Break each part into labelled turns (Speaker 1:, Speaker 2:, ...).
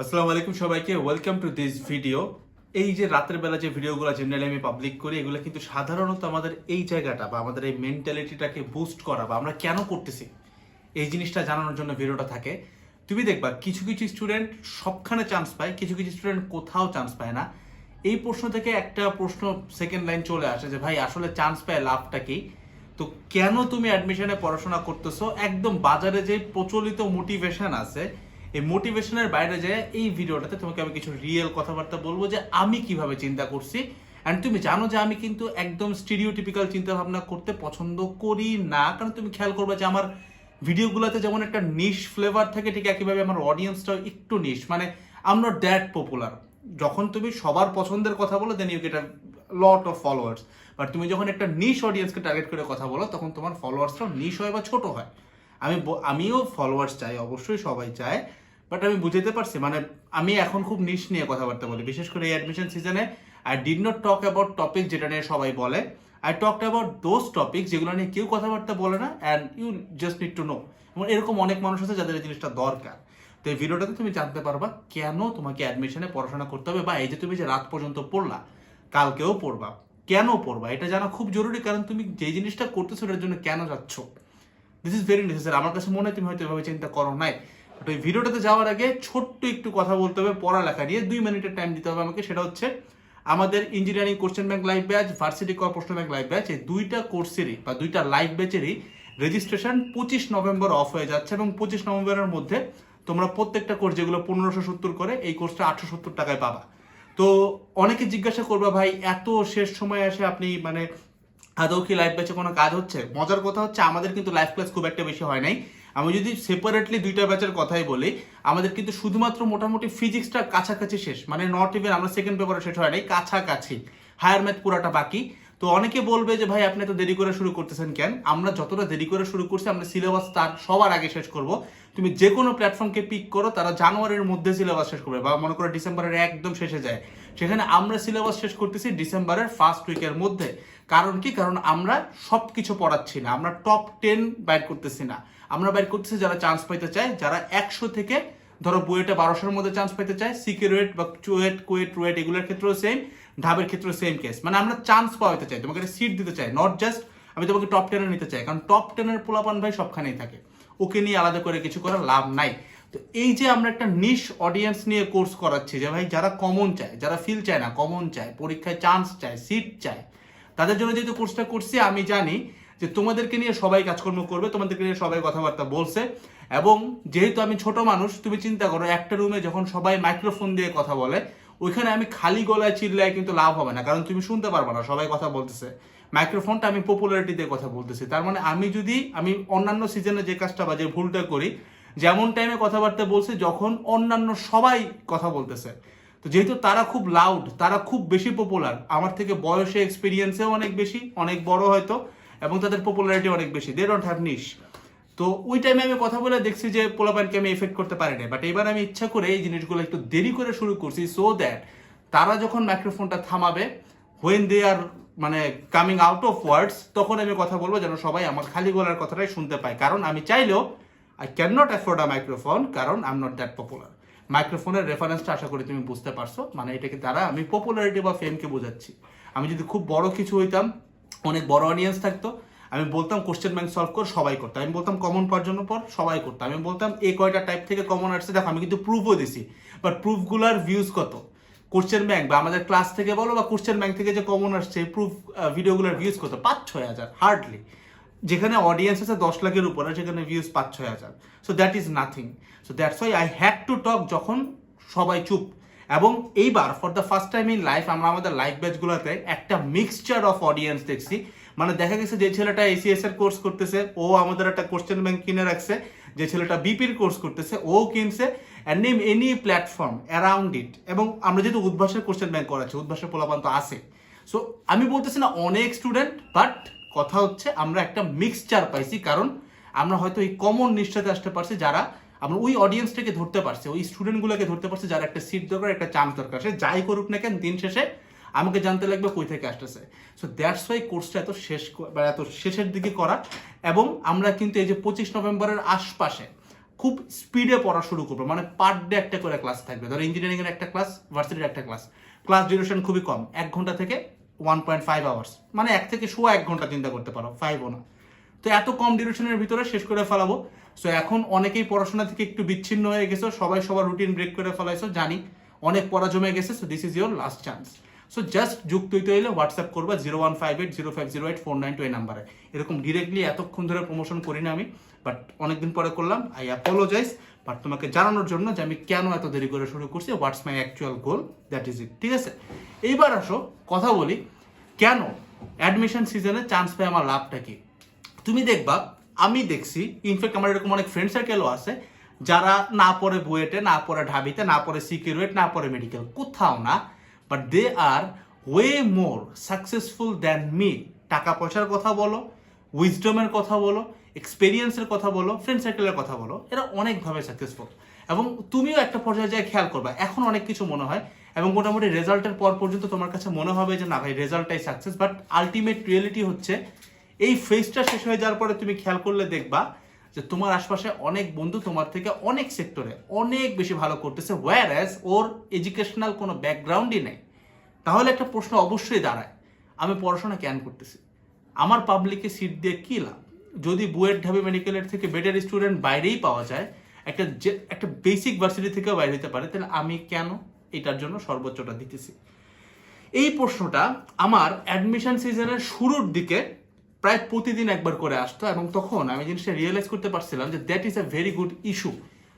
Speaker 1: আসসালামু আলাইকুম সবাইকে ওয়েলকাম টু দিস ভিডিও এই যে রাতের বেলা যে ভিডিওগুলো জেনারেলি আমি পাবলিক করি, এগুলো কিন্তু সাধারণত আমাদের এই জায়গাটা বা আমাদের এই মেন্টালিটিটাকে বুস্ট করা বা আমরা কেন করতেছি, এই জিনিসটা জানানোর জন্য ভিডিওটা থাকে। তুমি দেখবা, কিছু কিছু স্টুডেন্ট সবখানে চান্স পায়, কিছু কিছু স্টুডেন্ট কোথাও চান্স পায় না। এই প্রশ্ন থেকে একটা প্রশ্ন সেকেন্ড লাইন চলে আসে যে, ভাই, আসলে চান্স পায় লাভটা কি? তো কেন তুমি অ্যাডমিশনে পড়াশোনা করতেছো? একদম বাজারে যে প্রচলিত মোটিভেশন আছে এই মোটিভেশনের বাইরে যে এই ভিডিওটাতে তোমাকে আমি কিছু রিয়েল কথাবার্তা বলব যে আমি কীভাবে চিন্তা করছি। অ্যান্ড তুমি জানো যে আমি কিন্তু একদম স্টিরিওটিপিক্যাল চিন্তা ভাবনা করতে পছন্দ করি না। কারণ তুমি খেয়াল করবে যে আমার ভিডিওগুলোতে যেমন একটা নিশ ফ্লেভার থাকে, ঠিক একইভাবে আমার অডিয়েন্সটাও একটু নিশ মানে আম নট দ্যাট পপুলার যখন তুমি সবার পছন্দের কথা বলো then you get a lot of followers but তুমি যখন একটা নিশ অডিয়েন্সকে টার্গেট করে কথা বলো, তখন তোমার ফলোয়ার্সটাও নিশ হয় বা ছোট হয়। আমি আমিও ফলোয়ার্স চাই, অবশ্যই সবাই চায়। বাট আমি বুঝতে পারছি মানে আমি এখন খুব নিশ নিয়ে কথাবার্তা বলি। বিশেষ করে এই admission season I did not talk about topic যেটা নিয়ে সবাই বলে। I talk about those topic যেগুলো নিয়ে কেউ কথাবার্তা বলে না and you just need to know এবং এরকম অনেক মানুষ আছে যাদের এই জিনিসটা দরকার। তো এই ভিডিওটাতে তুমি জানতে পারবা কেন তোমাকে অ্যাডমিশনে পড়াশোনা করতে হবে বা এই যে তুমি যে রাত পর্যন্ত পড়লা, কালকেও পড়বা কেন পড়বা, এটা জানা খুব জরুরি কারণ তুমি যে জিনিসটা করতেছো এটার জন্য কেন যাচ্ছ? দিস ইজ ভেরি নেসেসারি আমার কাছে মনে হয় তুমি হয়তো এভাবে চিন্তা করো নাই। তো এই ভিডিওটাতে যাওয়ার আগে ছোট্ট একটু কথা বলতে হবে, পড়ালেখা নিয়ে। দুই মিনিটের টাইম দিতে হবে আমাকে, সেটা হচ্ছে আমাদের engineering question bank live batch varsity কর প্রশ্ন ব্যাংক লাইভ ব্যাচ এই দুইটা কোর্সেরই বা দুইটা লাইভ ব্যাচেরই রেজিস্ট্রেশন পঁচিশ নভেম্বর অফ হয়ে যাচ্ছে এবং পঁচিশ নভেম্বরের মধ্যে তোমরা প্রত্যেকটা কোর্স যেগুলো পনেরোশো সত্তর করে, এই কোর্সটা আটশো সত্তর টাকায় পাবা। তো অনেকে জিজ্ঞাসা করবা, ভাই, এত শেষ সময় এসে আপনি মানে আদৌ কি লাইভ ব্যাচে কোনো কাজ হচ্ছে? মজার কথা হচ্ছে, আমাদের কিন্তু লাইভ ক্লাস খুব একটা বেশি হয় নাই। আমি যদি সেপারেটলি দুইটা ব্যাচের কথাই বলি, আমাদের কিন্তু শুধুমাত্র মোটামুটি ফিজিক্সটা কাছাকাছি শেষ। মানে নট ইভেন আমরা সেকেন্ড পেপারে শেষ হয় নাই, কাছাকাছি। হায়ার ম্যাথ পুরাটা বাকি। তো অনেকে বলবে যে, ভাই, আপনি এত দেরি করে শুরু করতেছেন কেন? আমরা যতটা দেরি করে শুরু করছি, আমরা সিলেবাস তার সবার আগে শেষ করব। তুমি যে কোনো প্ল্যাটফর্মকে পিক করো, তারা জানুয়ারির মধ্যে সিলেবাস শেষ করবে, বা মনে করো ডিসেম্বরের একদম শেষে যায়। সেখানে আমরা সিলেবাস শেষ করতেছি ডিসেম্বরের ফার্স্ট উইকের মধ্যে। কারণ কি? কারণ আমরা সব কিছু পড়াচ্ছি না। আমরা টপ টেন বাইর করতেছি না। আমরা বাইর করতেছি যারা চান্স পাইতে চায়, যারা একশো থেকে ধরো বুয়েটে বারোশোর মধ্যে চান্স পেতে চায় সিকিউরেট বা চুয়েট, কুয়েট, রুয়েট, এগুলোর ক্ষেত্রেও সেম ঢাবের ক্ষেত্রেও সেম কেস মানে আমরা চান্স পাওয়াতে চাই, তোমাকে একটা সিট দিতে চাই নট জাস্ট আমি তোমাকে টপ টেনে নিতে চাই, কারণ টপ টেনের পোলাপান ভাই সবখানেই থাকে। ওকে নিয়ে আলাদা করে কিছু করার লাভ নাই। তো এই যে আমরা একটা নিশ অডিয়েন্স নিয়ে কোর্স করাচ্ছি, যে ভাই যারা কমন চায়, যারা ফিল চায় না কমন চায়, পরীক্ষায় চান্স চায় সিট চায়, তাদের জন্য যেহেতু কোর্সটা করছি, আমি জানি যে তোমাদেরকে নিয়ে সবাই কাজকর্ম করবে, তোমাদেরকে নিয়ে সবাই কথাবার্তা বলছে। এবং যেহেতু আমি ছোট মানুষ, তুমি চিন্তা করো, একটা রুমে যখন সবাই মাইক্রোফোন দিয়ে কথা বলে, ওইখানে আমি খালি গলায় চিল্লায় কিন্তু লাভ হবে না, কারণ তুমি শুনতে পারবে না, সবাই কথা বলতেছে। মাইক্রোফোনটা আমি পপুলারিটি দিয়ে কথা বলতেছি। তার মানে আমি যদি, আমি অন্যান্য সিজনে যে কাজটা বা যে ভুলটা করি, যেমন টাইমে কথাবার্তা বলছে, যখন অন্যান্য সবাই কথা বলতেছে। তো যেহেতু তারা খুব লাউড তারা খুব বেশি পপুলার আমার থেকে বয়সে এক্সপিরিয়েন্সেও অনেক বেশি, অনেক বড় হয়তো এবং তাদের পপুলারিটি অনেক বেশি। দে ডোন্ট হ্যাভ নিশ তো ওই টাইমে আমি কথা বলে দেখছি যে পোলাপানকে আমি এফেক্ট করতে পারি না বাট এবার আমি ইচ্ছা করে এই জিনিসগুলো একটু দেরি করে শুরু করছি সো দ্যাট তারা যখন মাইক্রোফোনটা থামাবে হোয়েন দে আর মানে কামিং আউট অফ ওয়ার্ডস তখন আমি কথা বলব যেন সবাই আমার খালি গলার কথাটাই শুনতে পায়। কারণ আমি চাইলেও I can not afford a microphone কারণ I am not that popular মাইক্রোফোনের রেফারেন্সটা আশা করি তুমি বুঝতে পারছ। মানে এটাকে দ্বারা আমি পপুলারিটি বা ফেমকে বোঝাচ্ছি। আমি যদি খুব বড় কিছু হইতাম অনেক বড় অডিয়েন্স থাকতো। আমি বলতাম কোশ্চেন ব্যাংক সলভ কর, সবাই করতো। আমি বলতাম কমন পাওয়ার জন্য পর সবাই করতো। আমি বলতাম এই কয়টা টাইপ থেকে কমন আসছে দেখো, আমি কিন্তু প্রুফও দিছি। বাট প্রুফগুলার ভিউজ কত? কোশ্চেন ব্যাংক বা আমাদের ক্লাস থেকে বলো বা কোশ্চেন ব্যাংক থেকে যে কমন আসছে প্রুফ ভিডিওগুলোর ভিউজ কত? পাঁচ, ছয় হাজার হার্ডলি যেখানে অডিয়েন্স আছে দশ লাখের উপরে, সেখানে ভিউজ পাঁচ, ছয় হাজার। So that is nothing so that's why I had to talk যখন সবাই চুপ। এবং এইবার for the first time in life আমরা আমাদের লাইভ ব্যাচগুলোতে একটা মিক্সচার অফ অডিয়েন্স দেখছি। মানে দেখা গেছে যে ছেলেটা এসিএস এর কোর্স করতেছে, ও আমাদের একটা কোশ্চেন ব্যাংক কিনে রাখছে, যে ছেলেটা বিপির কোর্স করতেছে, ও কিনছে and name any platform around it এবং আমরা যেহেতু উদ্ভাসের কোশ্চেন ব্যাংক করাচ্ছি, উদ্ভাসের পোলাপান তো আছে। সো আমি বলতেছি না অনেক স্টুডেন্ট বাট কথা হচ্ছে আমরা একটা মিক্সচার পাইছি, কারণ আমরা হয়তো এই কমন নিষ্ঠাতে আসতে পারছি যারা আমরা ওই অডিয়েন্সটাকে ধরতে পারছে, ওই স্টুডেন্টগুলোকে ধরতে পারছে যারা একটা সিট দরকার, একটা চান্স দরকার। সে যাই করুক না কেন, দিন শেষে আমাকে জানতে লাগবে কই থেকে আসতেছে। সো দ্যাটস ওয়াই কোর্সটা এত শেষ বা এত শেষের দিকে করা। এবং আমরা কিন্তু এই যে পঁচিশ নভেম্বরের আশপাশে খুব স্পিডে পড়া শুরু করব। মানে পার ডে একটা করে ক্লাস থাকবে। ধরো ইঞ্জিনিয়ারিংয়ের একটা ক্লাস ভার্সিটির একটা ক্লাস ক্লাস ডিউরেশন খুবই কম। এক ঘণ্টা থেকে ওয়ান পয়েন্ট ফাইভ আওয়ার্স মানে এক থেকে শো এক ঘণ্টা চিন্তা করতে পারো। ফাইভও না। তো এত কম ডিউরেশনের ভিতরে শেষ করে ফেলাবো। সো এখন অনেকেই পড়াশোনা থেকে একটু বিচ্ছিন্ন হয়ে গেছো, সবাই সবার রুটিন ব্রেক করে ফেলাইছো, জানি। অনেক পড়া জমে গেছে so this is your last chance so just যুক্ত হইতে হইলে হোয়াটসঅ্যাপ করবা zero one five eight zero five zero eight four nine two এই নাম্বারে। এরকম ডিরেক্টলি এতক্ষণ ধরে প্রমোশন করি না আমি বাট অনেকদিন পরে করলাম আই অ্যাপোলোজাইজ বাট তোমাকে জানানোর জন্য যে আমি কেন এত দেরি করে শুরু করছি what's my actual goal that is it ঠিক আছে? এইবার আসো, কথা বলি, কেন অ্যাডমিশন সিজনে চান্স পাই আমার লাভটা কি? তুমি দেখবা আমি দেখছি ইনফ্যাক্ট আমার এরকম অনেক ফ্রেন্ড সার্কেলও আছে, যারা না পড়ে বুয়েটে, না পড়ে ঢাবিতে, না পড়ে সিকিউরেট না পড়ে মেডিকেল কোথাও না but they are way more successful than me টাকা পয়সার কথা বলো উইজডমের কথা বলো এক্সপেরিয়েন্সের কথা বলো ফ্রেন্ড সার্কেলের কথা বলো, এরা অনেকভাবে সাকসেসফুল এবং তুমিও একটা পর্যায়ে যায় খেয়াল করবা, এখন অনেক কিছু মনে হয়, এবং মোটামুটি রেজাল্টের পর পর্যন্ত তোমার কাছে মনে হবে যে না ভাই রেজাল্টটাই সাকসেস বাট আলটিমেট রিয়েলিটি হচ্ছে এই ফেজটা শেষ হয়ে যাওয়ার পরে তুমি খেয়াল করলে দেখবা যে তোমার আশপাশে অনেক বন্ধু তোমার থেকে অনেক সেক্টরে অনেক বেশি ভালো করতেছে ওয়ার অ্যাজ ওর এডুকেশনাল কোনো ব্যাকগ্রাউন্ডই নেই। তাহলে একটা প্রশ্ন অবশ্যই দাঁড়ায়, আমি পড়াশোনা কেন করতেছি? আমার পাবলিকে সিট দিয়ে কী লাভ? যদি বুয়েট ঢাবি মেডিকেলের থেকে বেটার স্টুডেন্ট বাইরেই পাওয়া যায়, একটা যে, একটা বেসিক ভার্সিটি থেকেও বাইরে হতে পারে, তাহলে আমি কেন এটার জন্য সর্বোচ্চটা দিতেছি? এই প্রশ্নটা আমার অ্যাডমিশন সিজনের শুরুর দিকে প্রায় প্রতিদিন একবার করে আসতো এবং তখন আমি জিনিসটা রিয়েলাইজ করতে পারছিলাম যে that is a very good issue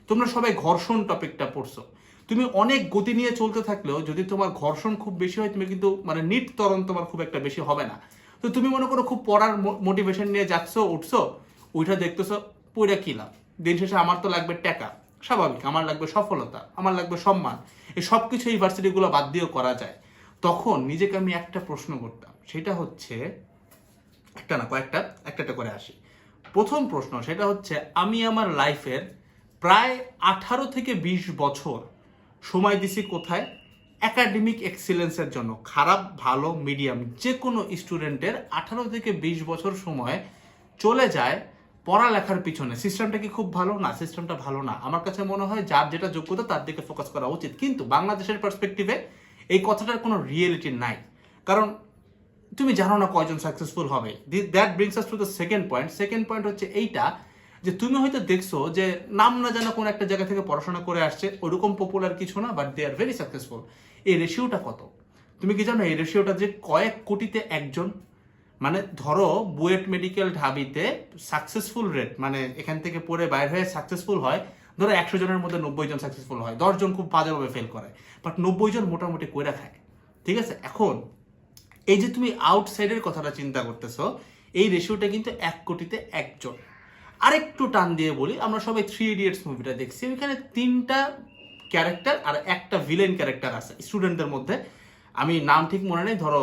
Speaker 1: তোমরা সবাই ঘর্ষণ টপিকটা পড়ছো। তুমি অনেক গতি নিয়ে চলতে থাকলেও যদি তোমার ঘর্ষণ খুব বেশি হয়, তুমি কিন্তু মানে নিট তরণ তোমার খুব একটা বেশি হবে না। তো তুমি মনে করো খুব পড়ার মোটিভেশন নিয়ে যাচ্ছ, উঠছো ওইটা দেখতেছো পড়ে কি লাভ? দিন শেষে আমার তো লাগবে টাকা, স্বাভাবিক, আমার লাগবে সফলতা, আমার লাগবে সম্মান। এই সব কিছু ইউনিভার্সিটিগুলো বাদ দিয়েও করা যায়। তখন নিজেকে আমি একটা প্রশ্ন করতাম, সেটা হচ্ছে একটা না, কয়েকটা একটা একটা করে আসি। প্রথম প্রশ্ন সেটা হচ্ছে, আমি আমার লাইফের প্রায় আঠারো থেকে বিশ বছর সময় দিছি কোথায়? একাডেমিক এক্সিলেন্সের জন্য। খারাপ, ভালো মিডিয়াম যে কোনো স্টুডেন্টের আঠারো থেকে বিশ বছর সময় চলে যায় পড়ালেখার পিছনে। সিস্টেমটা কি খুব ভালো? না সিস্টেমটা ভালো না। আমার কাছে মনে হয় যার যেটা যোগ্যতা, তার দিকে ফোকাস করা উচিত। কিন্তু বাংলাদেশের পার্সপেক্টিভে এই কথাটার কোনো রিয়েলিটি নাই। কারণ তুমি জানো না কয়জন সাকসেসফুল হবে। That brings us to the second point second point হচ্ছে এইটা, যে তুমি হয়তো দেখছ যে নাম না জানা কোনো একটা জায়গা থেকে পড়াশোনা করে আসছে, ওরকম পপুলার কিছু না but they are very successful এই রেশিওটা কত? তুমি কি জানো এই রেশিওটা যে কয়েক কোটিতে একজন? মানে ধরো, বুয়েট মেডিকেল ঢাবিতে সাকসেসফুল রেট মানে এখান থেকে পড়ে বাইর হয়ে সাকসেসফুল হয়, ধরো একশো জনের মধ্যে নব্বই জন সাকসেসফুল হয় দশজন খুব বাজেভাবে ফেল করে বাট নব্বই জন মোটামুটি কইরা খায়। ঠিক আছে? এখন এই যে তুমি আউটসাইডের কথাটা চিন্তা করতেছো, এই রেশিওটা কিন্তু এক কোটিতে একজন। আরেকটু টান দিয়ে বলি, আমরা সবাই থ্রি ইডিয়টস মুভিটা দেখছি। ওইখানে তিনটা ক্যারেক্টার আর একটা ভিলেন ক্যারেক্টার আছে স্টুডেন্টদের মধ্যে। আমি নাম ঠিক মনে নেই, ধরো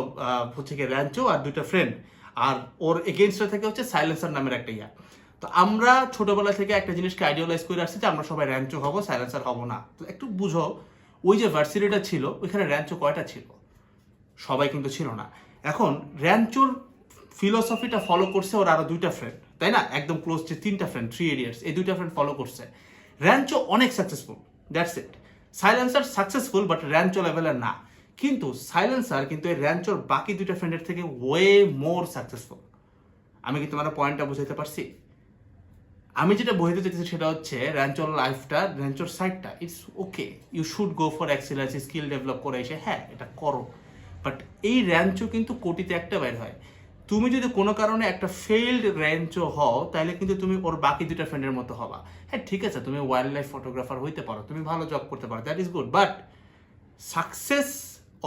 Speaker 1: হচ্ছে কি র্যাঞ্চো আর দুইটা ফ্রেন্ড আর ওর এগেনস্টে থেকে হচ্ছে সাইলেন্সার নামের একটা ইয়া। তো আমরা ছোটবেলা থেকে একটা জিনিসকে আইডিয়ালাইজ করে আসছি যে আমরা সবাই র্যাঞ্চো হব সাইলেন্সার হব না। তো একটু বুঝো, ওই যে ভার্সিটিটা ছিল, ওইখানে র্যাঞ্চো কয়টা ছিল? সবাই কিন্তু ছিল না। এখন র্যাঞ্চোর ফিলোসফিটা ফলো করছে ওর আরও দুইটা ফ্রেন্ড তাই না? একদম ক্লোজ যে তিনটা ফ্রেন্ড থ্রি ইডিয়টস এই দুইটা ফ্রেন্ড ফলো করছে। র্যাঞ্চো অনেক successful that's it silencer successful but Rancho লেভেলের না। কিন্তু সাইলেন্সার কিন্তু এই র্যাঞ্চোর বাকি দুইটা ফ্রেন্ডের থেকে ওয়ে মোর সাকসেসফুল আমি কি তোমার পয়েন্টটা বুঝাইতে পারছি? আমি যেটা বইতে চাইছি সেটা হচ্ছে র্যাঞ্চোর লাইফটা র্যাঞ্চোর সাইডটা it's okay you should go for excellence skill develop করে এসে হ্যাঁ এটা করো। বাট এই র্যাঞ্চো কিন্তু কোটিতে একটা বের হয়। তুমি যদি কোনো কারণে একটা ফেইল্ড র্যাঞ্চো হও, তাহলে কিন্তু তুমি ওর বাকি দুটা ফ্রেন্ডের মতো হবা। হ্যাঁ ঠিক আছে, তুমি ওয়াইল্ড লাইফ ফটোগ্রাফার হইতে পারো, তুমি ভালো জব করতে পারো that is good but success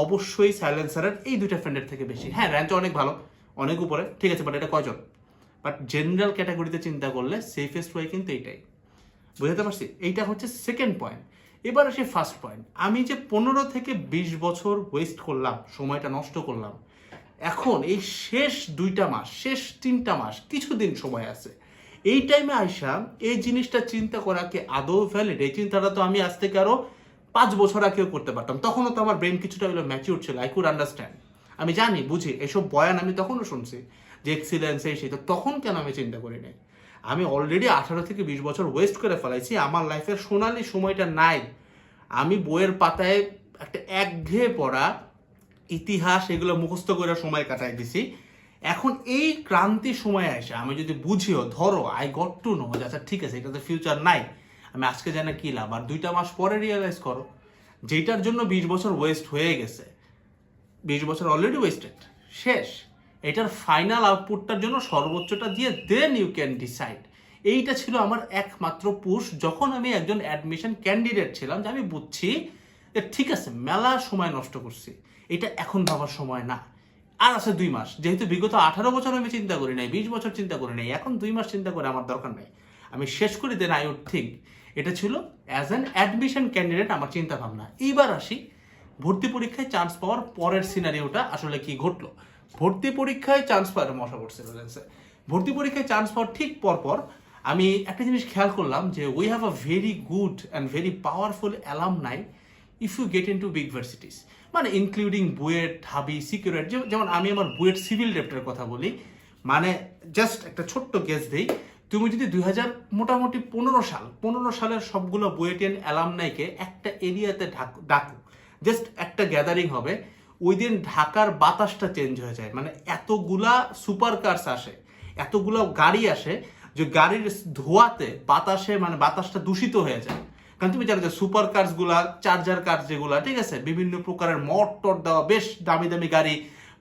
Speaker 1: অবশ্যই সাইলেন্সারের এই দুটা ফ্রেন্ডের থেকে বেশি। হ্যাঁ র্যাঞ্চো অনেক ভালো, অনেক উপরে, ঠিক আছে বাট এটা কয়জন? বাট জেনারেল ক্যাটাগরিতে চিন্তা করলে সেফেস্ট ওয়ে কিন্তু এইটাই। বুঝতে পারছি? এইটা হচ্ছে সেকেন্ড পয়েন্ট এবার আসি ফার্স্ট পয়েন্ট আমি যে পনেরো থেকে বিশ বছর ওয়েস্ট করলাম, সময়টা নষ্ট করলাম, এখন এই শেষ দুইটা মাস, শেষ তিনটা মাস, কিছুদিন সময় আছে। এই টাইমে আইসা এই জিনিসটা চিন্তা করাকে আদৌ ভ্যালিড এই চিন্তাটা তো আমি আজ থেকে আরও পাঁচ বছর আগেও করতে পারতাম। তখনও তো আমার ব্রেন কিছুটা হলো ম্যাচিউর ছিল আই কুড আন্ডারস্ট্যান্ড আমি জানি, বুঝি, এসব বয়ান আমি তখনও শুনছি, যে এক্সিলেন্স এই সেই তখন কেন আমি চিন্তা করি নাই? আমি অলরেডি আঠারো থেকে বিশ বছর ওয়েস্ট করে ফেলাইছি, আমার লাইফের সোনালি সময়টা নাই। আমি বইয়ের পাতায় একটা একঘেয়ে পড়া, ইতিহাস এগুলো মুখস্থ করে সময় কাটাই দিছি। এখন এই ক্রান্তি সময় এসে আমি যদি বুঝিও, ধরো আই গট টু নো যে আচ্ছা ঠিক আছে এটাতে ফিউচার নাই। আমি আজকে জানি কী লাভ, আর দুইটা মাস পরে রিয়েলাইজ করো যেটার জন্য বিশ বছর ওয়েস্ট হয়ে গেছে, বিশ বছর অলরেডি ওয়েস্টেড শেষ। এটার ফাইনাল আউটপুটটার জন্য সর্বোচ্চটা দিয়ে দেন ইউ ক্যান ডিসাইড এইটা ছিল আমার একমাত্র পুশ যখন আমি একজন অ্যাডমিশন ক্যান্ডিডেট ছিলাম যে আমি বুঝছি যে ঠিক আছে, মেলা সময় নষ্ট করছি। এটা এখন ভাবার সময় না। আর আছে দুই মাস। যেহেতু বিগত আঠারো বছর আমি চিন্তা করি নাই, বিশ বছর চিন্তা করি নাই, এখন দুই মাস চিন্তা করে আমার দরকার নাই। আমি শেষ করি দেন আই উড থিঙ্ক এটা ছিল অ্যাজ অ্যান অ্যাডমিশন ক্যান্ডিডেট আমার চিন্তা ভাবনা এইবার আসি, ভর্তি পরীক্ষায় চান্স পাওয়ার পরের সিনারিওটা আসলে কি ঘটলো। ভর্তি পরীক্ষায় চান্স পাওয়ার মশা করছে রেলেন্সে ভর্তি পরীক্ষায় চান্স পাওয়ার ঠিক পরপর আমি একটা জিনিস খেয়াল করলাম যে we have a very good and very powerful alumni if you get into big varsities মানে ইনক্লুডিং বুয়েট, ঢাবি, সিকিউরিটি যেমন আমি আমার বুয়েট সিভিল ডেপ্টের কথা বলি মানে জাস্ট একটা ছোট্ট গেস দিই, তুমি যদি দুই হাজার মোটামুটি পনেরো সাল, পনেরো সালের সবগুলো বুয়েটিয়ান অ্যালামনাইকে একটা এরিয়াতে ডাকো জাস্ট একটা গ্যাদারিং হবে ওই দিন ঢাকার বাতাসটা চেঞ্জ হয়ে যায়। মানে এতগুলা সুপার কার্স আসে, এতগুলো গাড়ি আসে যে গাড়ির ধোয়াতে বাতাসে মানে বাতাসটা দূষিত হয়ে যায়। কারণ তুমি জানো যে সুপার কার্সগুলা চার্জার কার যেগুলা, ঠিক আছে? বিভিন্ন প্রকারের মট টট দেওয়া, বেশ দামি দামি গাড়ি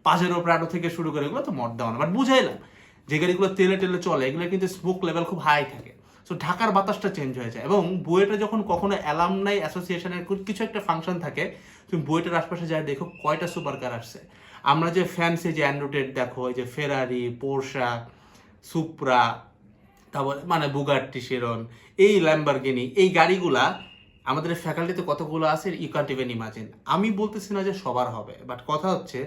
Speaker 1: পাজেরো প্রাডো থেকে শুরু করে এগুলো তো মট দেওয়া না। বাট বুঝাইলাম, যে গাড়িগুলো তেলে টেলে চলে, এগুলো কিন্তু স্মোক লেভেল খুব হাই থাকে। সো ঢাকার বাতাসটা চেঞ্জ হয়ে যায়। এবং বুয়েটে যখন কখনো অ্যালামনাই অ্যাসোসিয়েশনের কিছু একটা ফাংশন থাকে, তুমি বুয়েটের আশপাশে যায় দেখো কয়টা সুপার কার আসছে। আমরা যে ফ্যান্সি যে অ্যান্ড্রয়েড দেখো, এই যে ফেরারি পোর্শা সুপ্রা তারপর মানে বুগাট্টি শিরন এই ল্যাম্বারগিনি এই গাড়িগুলা, আমাদের ফ্যাকাল্টিতে কতগুলো আছে ইউ কান্ট ইভেন ইমাজিন আমি বলতেছি না যে সবার হবে বাট কথা হচ্ছে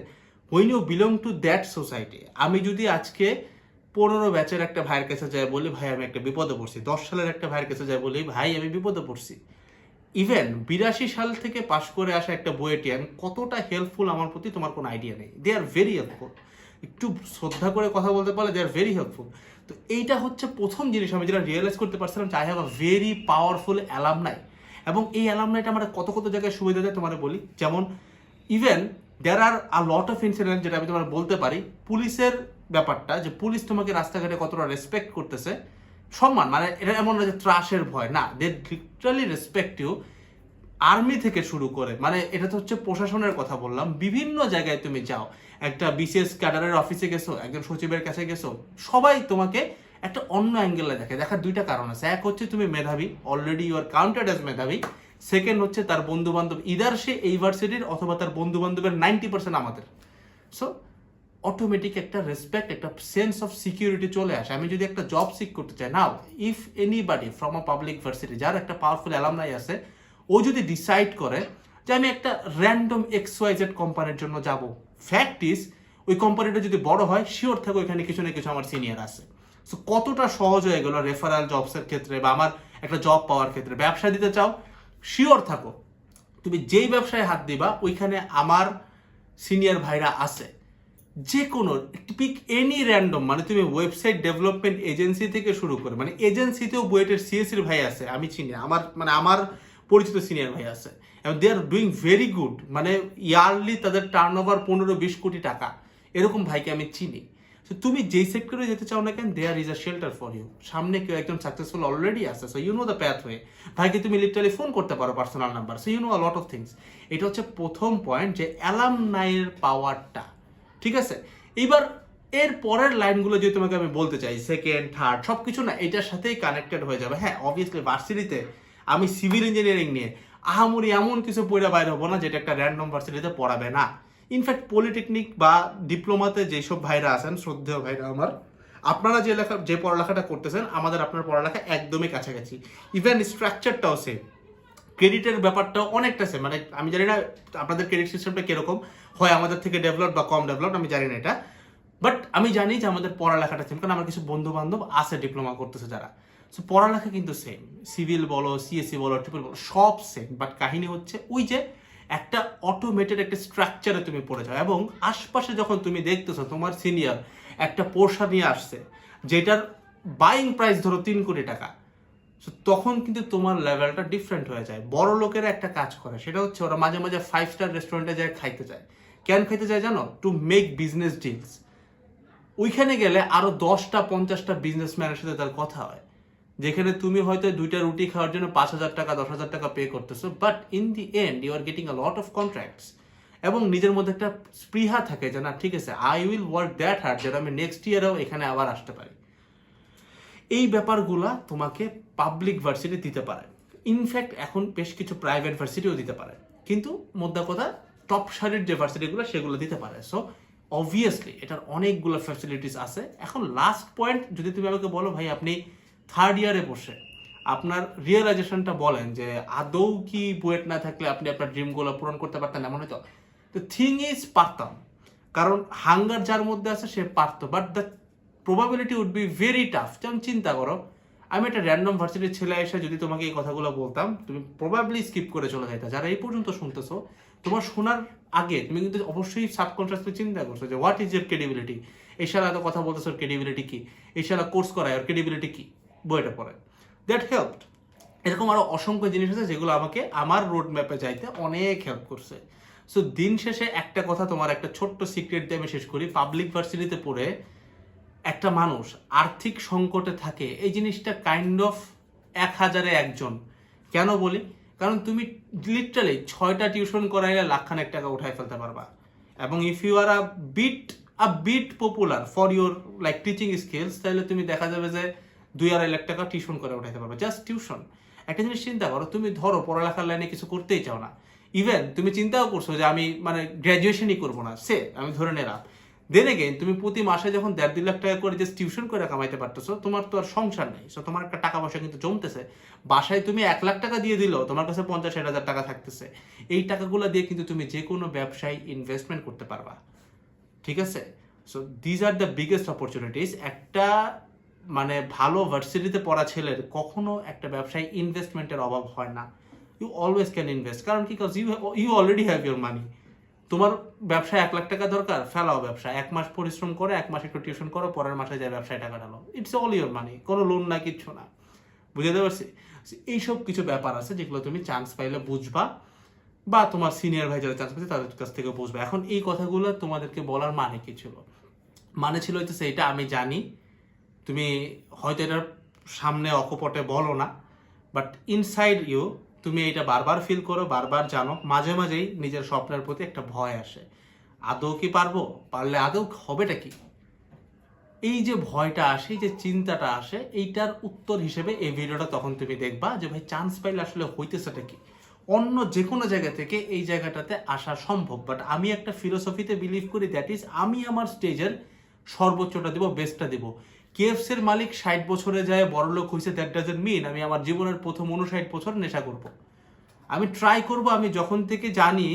Speaker 1: when you belong to that society আমি যদি আজকে পনেরো ব্যাচের একটা ভাইয়ের কাছে যায় বলি, ভাই, আমি একটা বিপদে পড়ছি। দশ সালের একটা ভাইয়ের কাছে যায় বলি, ভাই, আমি বিপদে পড়ছি। ইভেন বিরাশি সাল থেকে পাশ করে আসা একটা বুয়েটিয়ান কতটা হেল্পফুল আমার প্রতি তোমার কোনো আইডিয়া নেই। দে আর ভেরি হেল্পফুল একটু শ্রদ্ধা করে কথা বলতে পারলে দে আর ভেরি হেল্পফুল তো এইটা হচ্ছে প্রথম জিনিস আমি যেটা রিয়েলাইজ করতে পারছিলাম I have a very powerful alumni এবং এই অ্যালামনাইটা আমার কত কত জায়গায় সুবিধা দেয় তোমার বলি। যেমন even there are a lot of incident যেটা আমি তোমার বলতে পারি, পুলিশের ব্যাপারটা যে পুলিশ তোমাকে রাস্তাঘাটে কতটা রেসপেক্ট করতেছে, সম্মান মানে এটা এমন না যে ত্রাসের ভয়, না they literally respect you army থেকে শুরু করে মানে এটা তো হচ্ছে প্রশাসনের কথা বললাম, বিভিন্ন জায়গায় তুমি যাও, একটা বিশেষ ক্যাডারের অফিসে গেছো, একজন সচিবের কাছে গেছো, সবাই তোমাকে একটা অন্য অ্যাঙ্গেলে দেখে, দেখার দুইটা কারণ আছে, এক হচ্ছে তুমি মেধাবী already you are counted as মেধাবী সেকেন্ড হচ্ছে তার বন্ধু বান্ধব ইদার সে এই ভার্সিটির অথবা তার বন্ধু বান্ধবের নাইনটি পার্সেন্ট আমাদের সো অটোমেটিক একটা রেসপেক্ট একটা সেন্স অফ সিকিউরিটি চলে আসে। আমি যদি একটা জব সিক করতে চাই now if anybody from a public varsity যার একটা পাওয়ারফুল অ্যালামনাই আছে, ও যদি ডিসাইড করে যে আমি একটা র্যান্ডম এক্স ওয়াই জেড কোম্পানির জন্য যাব ফ্যাক্ট ইজ ওই কোম্পানিটা যদি বড় হয় শিওর থাকো এখানে কিছু না কিছু আমার সিনিয়র আছে। সো কতটা সহজ হয়ে গেল রেফারাল জবসের ক্ষেত্রে বা আমার একটা জব পাওয়ার ক্ষেত্রে। ব্যবসা দিতে চাও শিওর থাকো। তুমি যেই ব্যবসায় হাত দিবা, ওইখানে আমার সিনিয়র ভাইরা আছে। যে কোনো পিক এনি র্যান্ডম মানে তুমি ওয়েবসাইট ডেভেলপমেন্ট এজেন্সি থেকে শুরু করে মানে এজেন্সিতেও বুয়েটের সিএসির ভাই আছে, আমি চিনি আমার মানে আমার পরিচিত সিনিয়র ভাই আছে, এবং they are doing very good মানে ইয়ারলি তাদের টার্ন ওভার পনেরো বিশ কোটি টাকা, এরকম ভাইকে আমি চিনি। তো তুমি যেই সেক্টরে যেতে চাও না কেন there is a shelter for you সামনে কেউ একজন সাকসেসফুল অলরেডি আছে so you know the path way ভাইকে তুমি লিটারালি ফোন করতে পারো personal number so you know a lot of things এটা হচ্ছে প্রথম পয়েন্ট যে অ্যালাম নাইয়ের পাওয়ারটা ঠিক আছে? এইবার এর পরের লাইনগুলো যদি তোমাকে আমি বলতে চাই সেকেন্ড থার্ড সব কিছু না এটার সাথেই কানেক্টেড হয়ে যাবে। হ্যাঁ অবভিয়াসলি ভার্সিটিতে আমি সিভিল ইঞ্জিনিয়ারিং নিয়ে আহামরি এমন কিছু পড়ে বাইরে হব না যেটা একটা র্যান্ডম ভার্সিটিতে পড়াবে না। ইনফ্যাক্ট পলিটেকনিক বা ডিপ্লোমাতে যেসব ভাইরা আছেন, শ্রদ্ধেয় ভাইরা আমার, আপনারা যে লেখা যে পড়ালেখাটা করতেছেন, আমাদের আপনার পড়ালেখা একদমই কাছাকাছি। ইভেন স্ট্রাকচারটাও সেম ক্রেডিটের ব্যাপারটাও অনেকটা সেম মানে আমি জানি না আপনাদের ক্রেডিট সিস্টেমটা কীরকম, হয় আমাদের থেকে ডেভেলপ বা কম ডেভেলপ আমি জানি না এটা। বাট আমি জানি যে আমাদের পড়ালেখাটা সেম কারণ আমার কিছু বন্ধু বান্ধব আছে ডিপ্লোমা করতেছে যারা। সো পড়ালেখা কিন্তু সেম সিভিল বলো সিএসসি বলো ট্রিপল বলো, সব সেম বাট কাহিনী হচ্ছে ওই যে একটা অটোমেটেড একটা স্ট্রাকচারে তুমি পড়ে যাও। এবং আশপাশে যখন তুমি দেখতেছো তোমার সিনিয়র একটা পোর্শা নিয়ে আসছে, যেটার বাইং প্রাইস ধরো তিন কোটি টাকা So, তখন কিন্তু তোমার লেভেলটা ডিফারেন্ট হয়ে যায়। বড় লোকেরা একটা কাজ করে সেটা হচ্ছে ওরা মাঝে মাঝে ফাইভ স্টার রেস্টুরেন্টে যায় খাইতে যায়। কেন খাইতে যায় জানো? টু মেক বিজনেস ডিলস ওইখানে গেলে আরও দশটা পঞ্চাশটা বিজনেসম্যানের সাথে তার কথা হয়। যেখানে তুমি হয়তো দুইটা রুটি খাওয়ার জন্য পাঁচ হাজার টাকা দশ হাজার টাকা পে করতেছো but in the end you are getting a lot of contracts এবং নিজের মধ্যে একটা স্পৃহা থাকে যে না ঠিক আছে I will work that hard যেটা আমি নেক্সট ইয়ারেও এখানে আবার আসতে পারি। এই ব্যাপারগুলা তোমাকে পাবলিক ভার্সিটি দিতে পারে ইনফ্যাক্ট এখন বেশ কিছু প্রাইভেট ভার্সিটিও দিতে পারে কিন্তু মোদ্দা কথা টপ সারির যে ভার্সিটিগুলো সেগুলো দিতে পারে সো অবভিয়াসলি এটার অনেকগুলো ফ্যাসিলিটিস আছে। এখন লাস্ট পয়েন্ট যদি তুমি আমাকে বলো, ভাই, আপনি থার্ড ইয়ারে বসে আপনার রিয়েলাইজেশনটা বলেন যে, আদৌ কি বুয়েট না থাকলে আপনি আপনার ড্রিমগুলো পূরণ করতে পারতেন এমন হয়তো? তো থিং ইজ পারতাম। কারণ হাঙ্গার যার মধ্যে আছে, সে পারতো। But the probability would be very tough যেমন চিন্তা করো আমি একটা র্যান্ডম ভার্সিটির ছেলে এসে যদি তোমাকে এই কথাগুলো বলতাম, তুমি প্রবাবলি স্কিপ করে চলে যাইতা। যারা এই পর্যন্ত শুনতেছো, তোমার শোনার আগে তুমি কিন্তু অবশ্যই সাবকনসিয়াসলি চিন্তা করছ যে হোয়াট ইজ এর ক্রেডিবিলিটি এই শালা এত কথা বলতেছো ক্রেডিবিলিটি কি? এই শালা কোর্স করায়, ওর ক্রেডিবিলিটি কি? বইটা পড়ে। দ্যাট হেল্পড এরকম আরও অসংখ্য জিনিস আছে যেগুলো আমাকে আমার রোড ম্যাপে যাইতে অনেক হেল্প করছে। সো দিন শেষে একটা কথা তোমার একটা ছোট্ট সিক্রেট দিয়ে আমি শেষ করি। পাবলিক ভার্সিটিতে পড়ে একটা মানুষ আর্থিক সংকটে থাকে, এই জিনিসটা কাইন্ড অফ এক হাজারে একজন। কেন বলি? কারণ তুমি লিটারালি ছয়টা টিউশন করাইলে লাখখানেক টাকা উঠাই ফেলতে পারবা। এবং if you are a bit a bit popular for your like teaching skills তাহলে তুমি দেখা যাবে যে দুই আড়াই লাখ টাকা টিউশন করে উঠাইতে পারবে। জাস্ট টিউশন একটা জিনিস চিন্তা করো, তুমি ধরো পড়ালেখার লাইনে কিছু করতেই চাও না। ইভেন তুমি চিন্তাও করছ যে আমি মানে গ্র্যাজুয়েশনই করব না। সে, আমি ধরে নিলাম। দেন এগেইন তুমি প্রতি মাসে যখন দেড় দুই লাখ টাকা করে যে টিউশন করে কামাইতে পারতেছো, তোমার তো আর সংসার নেই। সো তোমার একটা টাকা পয়সা কিন্তু জমতেছে। বাসায় তুমি এক লাখ টাকা দিয়ে দিলেও তোমার কাছে পঞ্চাশ, ষাট হাজার টাকা থাকতেছে। এই টাকাগুলো দিয়ে কিন্তু তুমি যে কোনো ব্যবসায় ইনভেস্টমেন্ট করতে পারবা। ঠিক আছে? So these are the biggest opportunities একটা মানে ভালো ভার্সিটিতে পড়া ছেলের কখনো একটা ব্যবসায় ইনভেস্টমেন্টের অভাব হয় না। ইউ অলওয়েজ ক্যান ইনভেস্ট কারণ কি? Cause you you already have your money তোমার ব্যবসায় এক লাখ টাকা দরকার, ফেলাও ব্যবসা। এক মাস পরিশ্রম করে, এক মাস একটু টিউশন করো, পরের মাসে যায় ব্যবসায় টাকা ঢালো। ইটস অল ইউর মানি কোনো লোন না কিচ্ছু না। বুঝতে পারছি? এইসব কিছু ব্যাপার আছে যেগুলো তুমি চান্স পাইলে বুঝবা, বা তোমার সিনিয়র ভাই যারা চান্স পেয়েছে তাদের কাছ থেকে বুঝবে। এখন এই কথাগুলো তোমাদেরকে বলার মানে কি ছিল? মানে ছিল হইতেছে এটা আমি জানি। তুমি হয়তো এটার সামনে অকপটে বলো না বাট ইনসাইড ইউ তুমি এটা বারবার ফিল করো, বারবার জানো, মাঝে মাঝেই নিজের স্বপ্নের প্রতি একটা ভয় আসে। আদৌ কি পারব? পারলে আদৌ হবেটা কি? এই যে ভয়টা আসে যে চিন্তাটা আসে, এইটার উত্তর হিসেবে এই ভিডিওটা তখন তুমি দেখবা যে, ভাই চান্স পাইলে আসলে হইতেছেটা কি? অন্য যে কোনো জায়গা থেকে এই জায়গাটাতে আসা সম্ভব। বাট আমি একটা ফিলোসফিতে বিলিভ করি দ্যাট ইজ আমি আমার স্টেজের সর্বোচ্চটা দেবো বেস্টটা দেবো। কেএফসি এর মালিক ষাট বছরে যায়, বড় লোক হয়েছে দ্যাট ডাজেন্ট মিন আমি আমার জীবনের প্রথম উনষাট বছর নেশা করব। আমি ট্রাই করব, আমি যখন থেকে জানি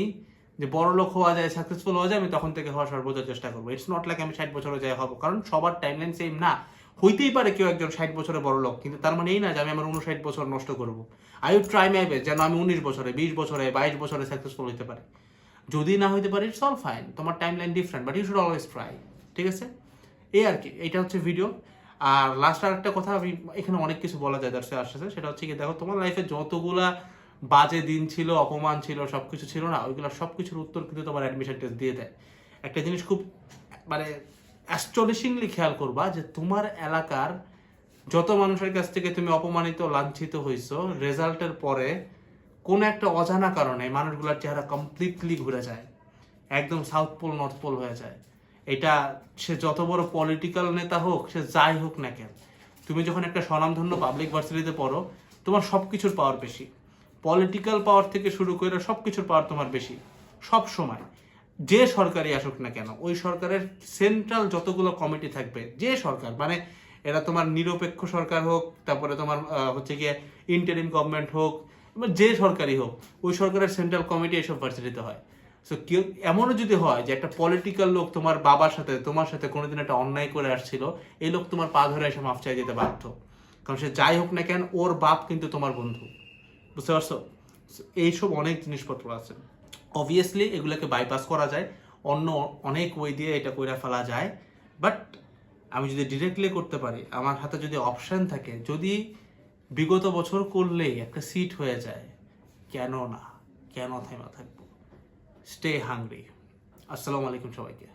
Speaker 1: যে বড় লোক হওয়া যায় সাকসেসফুল হওয়া যায়, আমি তখন থেকে হওয়ার সর্বোচ্চ চেষ্টা করব। ইটস নট লাইক আমি ষাট বছরে যাই হব, কারণ সবার টাইমলাইন সেম না। হইতেই পারে কেউ একজন ষাট বছরে বড় লোক, কিন্তু তার মানে এই না যে আমি আমার উনষাট বছর নষ্ট করব। I would try my best যেন আমি উনিশ বছরে, বিশ বছরে, বাইশ বছরে সাকসেসফুল হতে পারি। যদি না হইতে পারি ইটস অল ফাইন তোমার timeline different but you should always try ঠিক আছে? এই আর কি এটা হচ্ছে ভিডিও আর লাস্ট আর একটা কথা আমি, এখানে অনেক কিছু বলা যায় দর্শক আসছে সেটা হচ্ছে কি, দেখো তোমার লাইফে যতগুলা বাজে দিন ছিল, অপমান ছিল সব কিছু ছিল না, ওইগুলো সব কিছুর উত্তর কিন্তু তোমার অ্যাডমিশন টেস্ট দিয়ে দেয়। একটা জিনিস খুব মানে অ্যাস্টনিশিংলি খেয়াল করবা যে তোমার এলাকার যত মানুষের কাছ থেকে তুমি অপমানিত, লাঞ্ছিত হইছো রেজাল্টের পরে কোন একটা অজানা কারণে মানুষগুলোর চেহারা কমপ্লিটলি ঘুরে যায়। একদম সাউথ পোল নর্থ পোল হয়ে যায়। এটা সে যত বড় পলিটিক্যাল নেতা হোক, সে যাই হোক না কেন, তুমি যখন একটা স্বনামধন্য পাবলিক ভার্সিটিতে পড়ো, তোমার সব কিছুর পাওয়ার বেশি। পলিটিক্যাল পাওয়ার থেকে শুরু করে সব কিছুর পাওয়ার তোমার বেশি, সব সময়। যে সরকারি আসুক না কেন, ওই সরকারের সেন্ট্রাল যতগুলো কমিটি থাকবে, যে সরকার মানে এরা তোমার নিরপেক্ষ সরকার হোক, তারপরে তোমার হচ্ছে গিয়ে ইন্টারিম গভর্নমেন্ট হোক যে সরকারি হোক, ওই সরকারের সেন্ট্রাল কমিটি এইসব ভার্সিটিতে হয়। সো কেউ, এমনও যদি হয় যে একটা পলিটিক্যাল লোক তোমার বাবার সাথে, তোমার সাথে কোনোদিন একটা অন্যায় করে আসছিল, এই লোক তোমার পা ধরে এসে মাফ চাই দিতে বাধ্য। কারণ সে যাই হোক না কেন, ওর বাপ কিন্তু তোমার বন্ধু। বুঝতে পারছ? এইসব অনেক জিনিসপত্র আছে। অবভিয়াসলি এগুলোকে বাইপাস করা যায়। অন্য অনেক ওয়ে দিয়ে এটা কইরা ফেলা যায়। বাট আমি যদি ডিরেক্টলি করতে পারি, আমার হাতে যদি অপশান থাকে, যদি বিগত বছর করলেই একটা সিট হয়ে যায়, কেন না? কেন থেমা থাকব? স্টে হাংরি আসসালামু আলাইকুম সবাইকে।